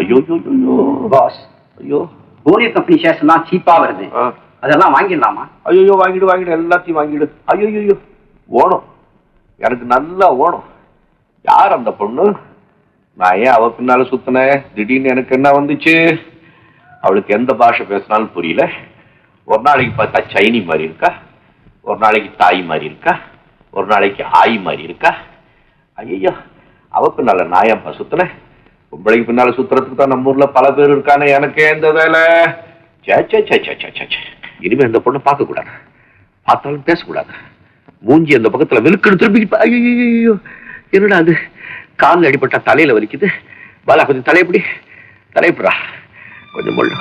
ஐயோ ஐயோ பாஸ் ஐயோ. கோலியர் கம்பெனி ஷேர்ஸ் எல்லாம் சீப்பா வருது. அதெல்லாம் வாங்கிடலாமா? ஐயோ வாங்கிடு வாங்கிடு. எல்லாத்தையும் வாங்கிடு. ஐயோ ஐயோ ஓணும் எனக்கு நல்லா ஓணும் யார் அந்த பொண்ணு? நான் ஏன் அவ பின்னால சுத்தினேன் திடீர்னு எனக்கு என்ன வந்துச்சு? அவளுக்கு எந்த பாஷை பேசினாலும் புரியல. ஒரு நாளைக்கு பார்த்தா சைனி மாதிரி இருக்கா? ஒரு நாளைக்கு தாய் மாதிரி இருக்கா? ஒரு நாளைக்கு ஆய் மாதிரி இருக்கா? ஐயோ அவ பின்னால நான் ஏன்பா சுத்தினேன் பொம்பளைக்கு பின்னால சுத்துறதுக்கு தான் நம்ம ஊர்ல பல பேர் இருக்கானே எனக்கு எந்த வேலை. சே சே சே சே சே சே, இனிமே இந்த பொண்ணை பார்க்க கூடாது பார்த்தாலும் பேசக்கூடாது. மூஞ்சி அந்த பக்கத்துல வெளுக்குன்னு திரும்பிக்கிட்டு ஐயோ என்னடா அது? காலில் அடிபட்டா தலையில வலிக்குது. பாலா கொஞ்சம் தலையப்படி தலையப்படுறா கொஞ்சம் முள்ள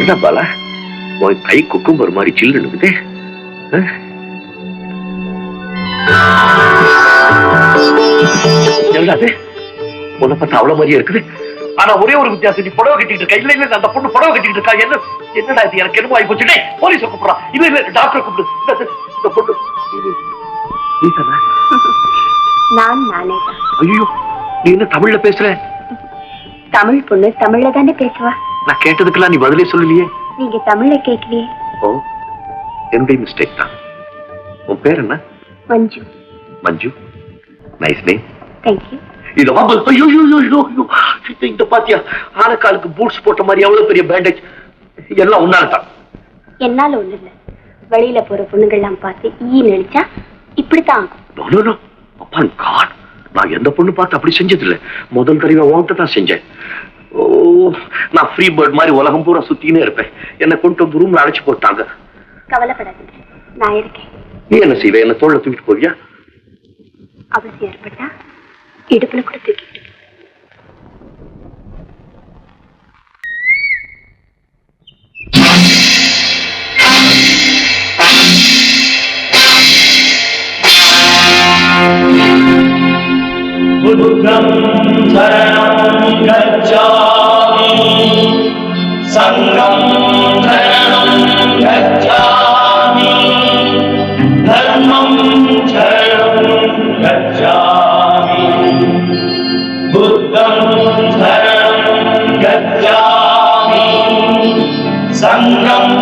என்ன பாலா? உன் கை குக்கும்பர் மாதிரி சில்லு இருக்குது. என்னடா அது பார்த்தா அவ்வளவு மாதிரியே இருக்குது. ஆனா ஒரே ஒரு வித்தியாசம் நீ புடவை கட்டிட்டு இருக்கா? இல்ல இல்ல அந்த பொண்ணு புடவை கட்டிட்டு இருக்கா? என்ன என்னடா இது? எனக்கு என்னமோ ஆகி போச்சுடே போலீஸ கூப்பிடுறா. இல்ல இல்ல டாக்டர் கூப்பிடு. இந்த- பொண்ணு. நீ தானே நான் நானே ஐயோ நீ என்ன தமிழ்ல பேசுற? தமிழ் பொண்ணு தமிழ்ல தானே பேசுவா? நான் கேட்டதுக்கெல்லாம் நீ பதிலே சொல்லலையே. நீங்க தமிழ்ல கேட்கலையே. ஓ என்னுடைய மிஸ்டேக் தான். உன் பேர் என்ன? Manju. Manju. Nice name thank you இத வாங்க ஐயோ ஐயோ இந்த பாத்தியா ஆனக்காலுக்கு பூட்ஸ் போட்ட மாதிரி அவ்வளவு பெரிய பேண்டேஜ் எல்லாம் உன்னால தான் என்னால ஒண்ணு இல்ல. வெளியில போற பொண்ணுங்கள்லாம் பார்த்து ஈ நடிச்சா இப்படித்தான் ஆகும். No, no, no. அப்பா காட் நான் எந்த பொண்ணு பார்த்து அப்படி செஞ்சது இல்ல முதல் தடவை உன்கிட்ட தான் செஞ்சேன். ஓ நான் ஃப்ரீ பேர்ட் மாதிரி உலகம் பூரா சுத்தினே இருப்பேன். என்னை கொண்டு வந்து ரூம்ல அழைச்சு போட்டாங்க. கவலைப்படாதீங்க. நான் இருக்கேன். நீ என்ன செய்வே? என்ன தோல்ல தூக்கிட்டு போவியா? அவசியம் ஏற்பட்டா ഇടുപ്പിൽ കൊടുത്തേക്ക് ബുദ്ധം ശരണം ഗച്ഛാമി സംഘം ശരണം ഗച്ഛാമി सङ्गं